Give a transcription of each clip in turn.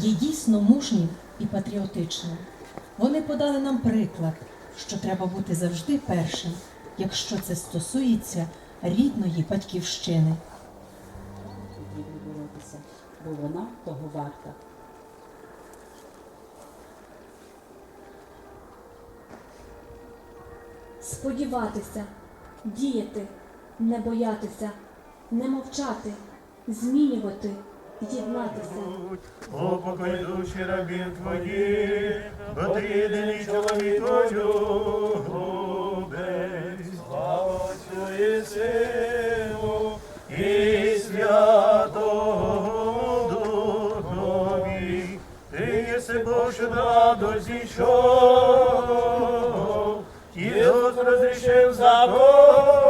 є дійсно мужнім і патріотичним. Вони подали нам приклад, що треба бути завжди першим, якщо це стосується рідної батьківщини. бо вона того варта. Сподіватися, діяти, не боятися, не мовчати, змінювати, єднатися. Упокой душі рабів твої, бо ти єдиний чоловік любець. Слава Отцю і Сину і Святому Духові. Ти єси Боже радо зійшов, Ісус розрішив закоханих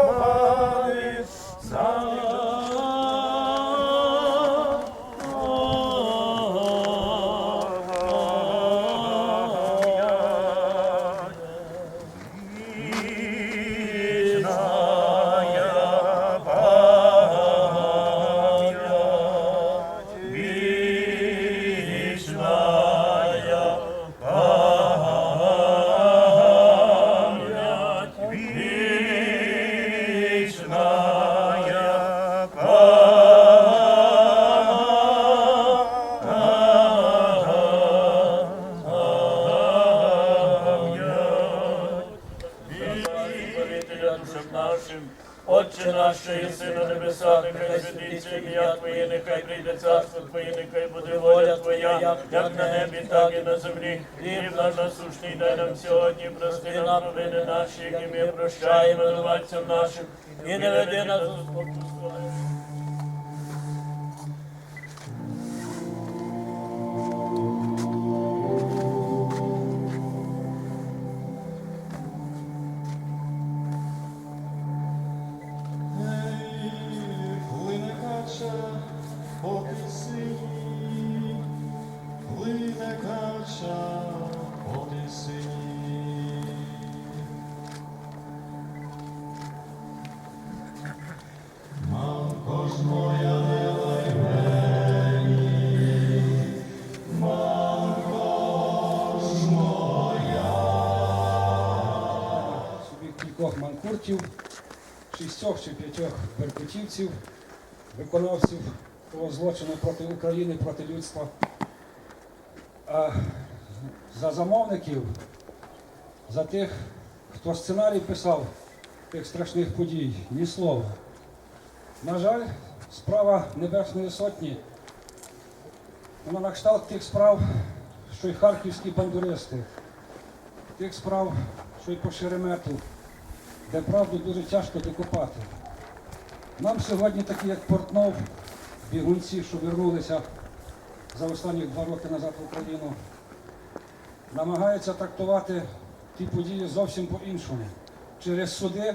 нашим, Отче наш, що єси на небесах, нехай святиться ім'я Твоє, нехай прийде царство Твоє, нехай буде воля Твоя, як на небі, так і на землі. Хліб наш насущний дай нам сьогодні, прости нам провини наші, які ми прощаємо винуватцям нашим, і не веди нас у спокусу. Кількох манкуртів, шістьох чи п'ятьох беркутівців, виконавців того злочину проти України, проти людства. А за замовників, за тих, хто сценарій писав тих страшних подій, ні слова. На жаль, справа Небесної Сотні, вона на кшталт тих справ, що й харківські бандуристи, тих справ, що й по Шеремету, де правду дуже тяжко докопати. Нам сьогодні такі, як Портнов, бігунці, що вернулися за останні два роки назад в Україну, намагаються трактувати ті події зовсім по-іншому. Через суди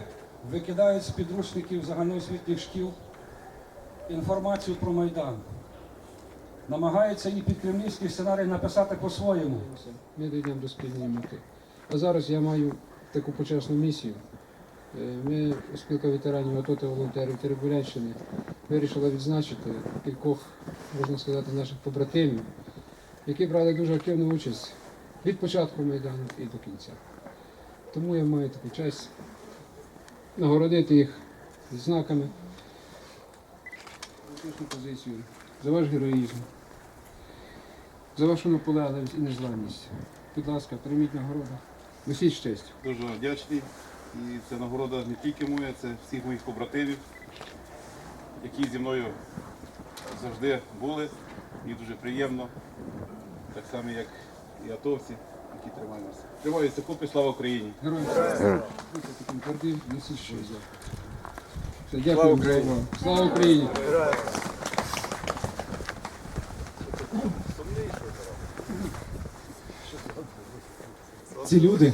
викидають з підручників загальноосвітніх шкіл інформацію про Майдан. Намагаються і під кремлівський сценарій написати по-своєму. Ми дійдемо до спільної мети. А зараз я маю таку почесну місію. Е, Ми, спілка ветеранів АТО та волонтерів Теребулянщини, вирішила відзначити кількох, можна сказати, наших побратимів, які брали дуже активну участь від початку Майдану і до кінця. Тому я маю таку честь нагородити їх знаками за позицію, за ваш героїзм, за вашу наполегливість і незламність. Будь ласка, прийміть нагороду. Носіть з честю. Дуже вдячний. І це нагорода не тільки моя, це всіх моїх побратимів, які зі мною завжди були. Мені дуже приємно. Так само, як і атовці, які тримаємося. Тримаються купи, слава Україні! Героям слава. Дякую за. Слава Україні! Ці люди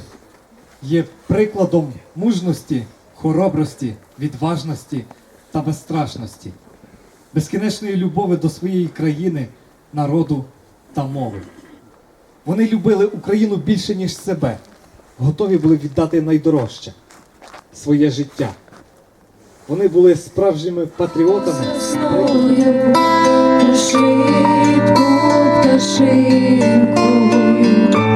є прикладом мужності, хоробрості, відважності та безстрашності, безкінечної любові до своєї країни, народу та мови. Вони любили Україну більше, ніж себе, готові були віддати найдорожче своє життя. Вони були справжніми патріотами. Пташинкою.